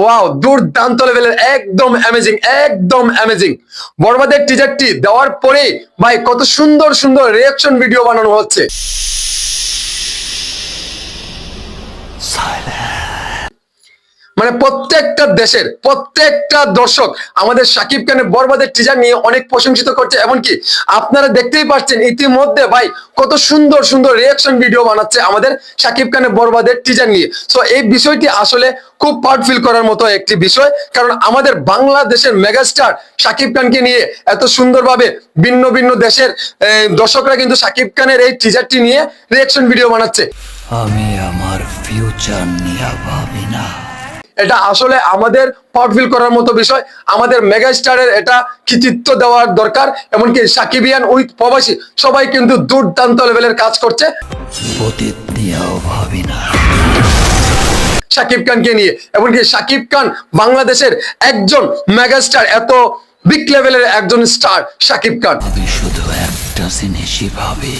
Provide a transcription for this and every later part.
Wow দুর্দান্ত একদম amazing একদম অ্যামেজিং টিজারটি দেওয়ার পরে, ভাই, কত সুন্দর সুন্দর রিয়াকশন ভিডিও বানানো হচ্ছে। মানে প্রত্যেকটা দেশের, প্রত্যেকটা দর্শক আমাদের সাকিব খানের বরবাদের টিজার নিয়ে অনেক প্রশংসিত করছে। এমনকি আপনারা দেখতেই পাচ্ছেন ইতিমধ্যে ভাই কত সুন্দর সুন্দর রিয়াকশন ভিডিও বানাচ্ছে আমাদের সাকিব খানের বরবাদের টিজার নিয়ে। সো এই বিষয়টি আসলে খুব পার্ট ফিল করার মতো একটি বিষয়। কারণ আমাদের বাংলাদেশের মেগাস্টার সাকিব খানকে নিয়ে এত সুন্দরভাবে ভিন্ন ভিন্ন দেশের দর্শকরা কিন্তু সাকিব খানের এই টিজারটি নিয়ে রিয়াকশন ভিডিও বানাচ্ছে। আমি আমার ফিউচার নিয়ে ভাবি না এটা আসলে আমাদের ফিল করার মতো বিষয়। আমাদের মেগা স্টারের এটা কৃতিত্ব দেওয়ার দরকার, এমনকি সাকিবিয়ান উইথ প্রবাসী, সবাই কিন্তু দুর্দান্ত লেভেলের কাজ করছে। সাকিব খানকে নিয়ে, এমনকি সাকিব খান বাংলাদেশের একজন মেগাস্টার এত বিগ লেভেলের একজন স্টার সাকিব খান। শুধু একটা ভাবি।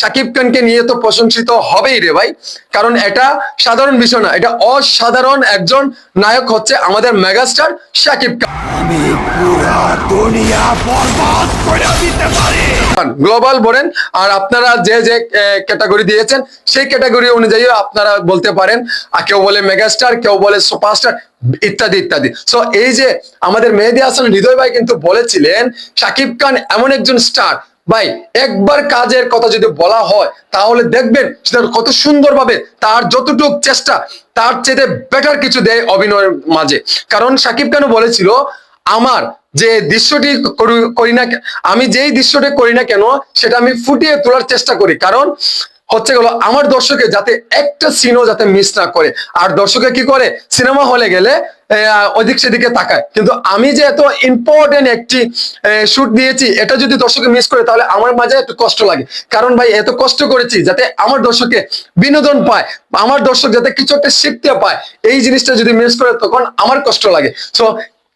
সাকিব খানকে নিয়ে তো প্রশংসিত হবেই রে ভাই। কারণ এটা সাধারণ বিষয় না এটা অসাধারণ একজন নায়ক হচ্ছে আমাদের মেগাস্টার সাকিব খান। গ্লোবাল বলেন আর আপনারা যে যে ক্যাটাগরি দিয়েছেন সেই ক্যাটাগরি অনুযায়ী আপনারা বলতে পারেন আর কেউ বলে মেগাস্টার কেউ বলে সুপারস্টার ইত্যাদি ইত্যাদি। সো এই যে আমাদের মেহেদি হাসান হৃদয় ভাই কিন্তু বলেছিলেন শাকিব খান এমন একজন স্টার ভাই, একবার কাজের কথা যদি বলা হয়, তাহলে দেখবেন সেটা কত সুন্দরভাবে তার যতটুক চেষ্টা, তার চেয়ে বেটার কিছু দেয় অভিনয়ের মাঝে। কারণ সাকিব কেন বলেছিল, আমার যে দৃশ্যটি করি- না আমি যেই দৃশ্যটি করি না কেন, সেটা আমি ফুটিয়ে তোলার চেষ্টা করি। কারণ হচ্ছে গেলো, আমার দর্শকে যাতে একটা সিনও যাতে মিস না করে। আর দর্শকে কি করে? সিনেমা হলে গেলে ওদিক সেদিকে তাকায়। কিন্তু আমি যে এত ইম্পর্টেন্ট একটি শুট দিয়েছি, এটা যদি দর্শকে মিস করে, তাহলে আমার মাঝে একটু কষ্ট লাগে। কারণ ভাই, এত কষ্ট করেছি যাতে আমার দর্শকে বিনোদন পায়, আমার দর্শক যাতে কিছু একটা শিখতে পায়, এই জিনিসটা যদি মিস করে, তখন আমার কষ্ট লাগে। সো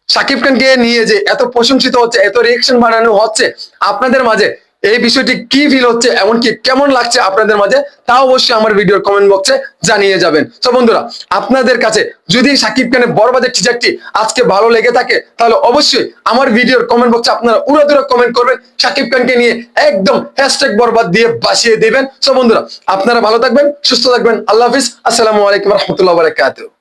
সাকিব খানকে নিয়ে যে এত প্রশংসিত হচ্ছে, এত রিয়েকশন বানানো হচ্ছে, আপনাদের মাঝে এই বিষয়টি কি ফিল হচ্ছে, এমনকি কেমন লাগছে আপনাদের মাঝে, তা অবশ্যই আমার ভিডিওর কমেন্ট বক্সে জানিয়ে যাবেন। তো বন্ধুরা, আপনাদের কাছে যদি সাকিব খানের বরবাদের টিজারটি আজকে ভালো লেগে থাকে, তাহলে অবশ্যই আমার ভিডিওর কমেন্ট বক্সে আপনারা উড়াদুরা কমেন্ট করবেন, সাকিব খানকে নিয়ে একদম হ্যাশট্যাগ বরবাদ দিয়ে বাসিয়ে দেবেন। তো বন্ধুরা, আপনারা ভালো থাকবেন, সুস্থ থাকবেন, আল্লাহ হাফিজ, আসসালামু আলাইকুম রহমতুল্লাহ বারাকাতুহ।